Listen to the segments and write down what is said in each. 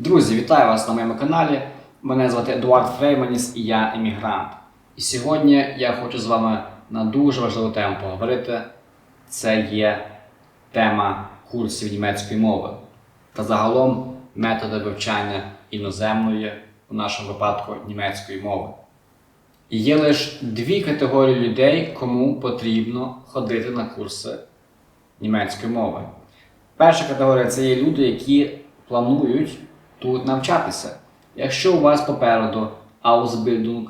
Друзі, вітаю вас на моєму каналі. Мене звати Едуард Фрейманіс і я емігрант. І сьогодні я хочу з вами на дуже важливу тему поговорити. Це є тема курсів німецької мови та загалом методи вивчання іноземної, у нашому випадку німецької мови. І є лише дві категорії людей, кому потрібно ходити на курси німецької мови. Перша категорія це є люди, які планують тут навчатися. Якщо у вас попереду Ausbildung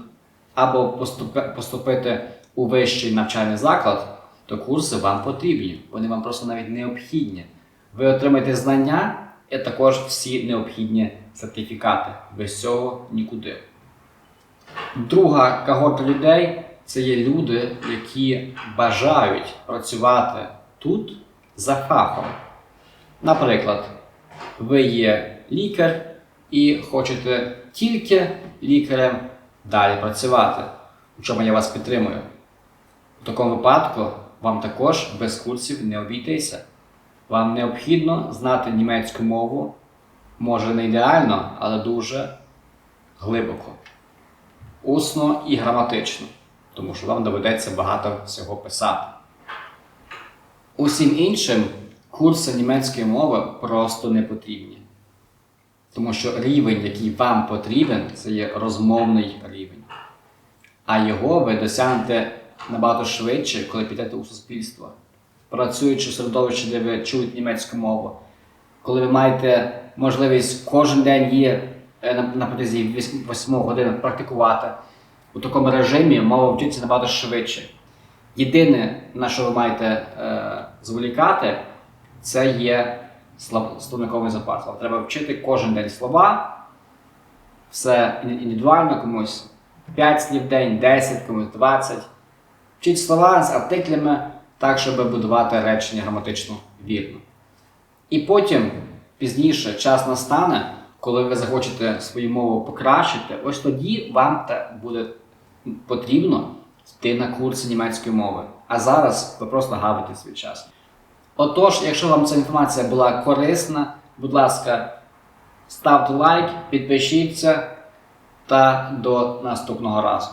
або поступити у вищий навчальний заклад, то курси вам потрібні. Вони вам просто навіть необхідні. Ви отримаєте знання і також всі необхідні сертифікати. Без цього нікуди. Друга когорта людей це є люди, які бажають працювати тут за фахом. Наприклад, ви є лікар і хочете тільки лікарем далі працювати, у чому я вас підтримую. У такому випадку вам також без курсів не обійтися. Вам необхідно знати німецьку мову, може не ідеально, але дуже глибоко, усно і граматично, тому що вам доведеться багато всього писати. Усім іншим курси німецької мови просто не потрібні. Тому що рівень, який вам потрібен, це є розмовний рівень. А його ви досягнете набагато швидше, коли підете у суспільство. Працюючи в середовищі, де ви чуєте німецьку мову, коли ви маєте можливість кожен день є е, на, протязі 8 годин практикувати, у такому режимі мова вчиться набагато швидше. Єдине, на що ви маєте е, зволікати, це є словниковий запас. Вам треба вчити кожен день слова, все індивідуально комусь 5 слів в день, 10, комусь 20. Вчіть слова з артиклями так, щоб будувати речення граматично вірно. І потім, пізніше, час настане, коли ви захочете свою мову покращити, ось тоді вам та буде потрібно йти на курси німецької мови. А зараз ви просто гавите свій час. Отож, якщо вам ця інформація була корисна, будь ласка, ставте лайк, підпишіться та до наступного разу.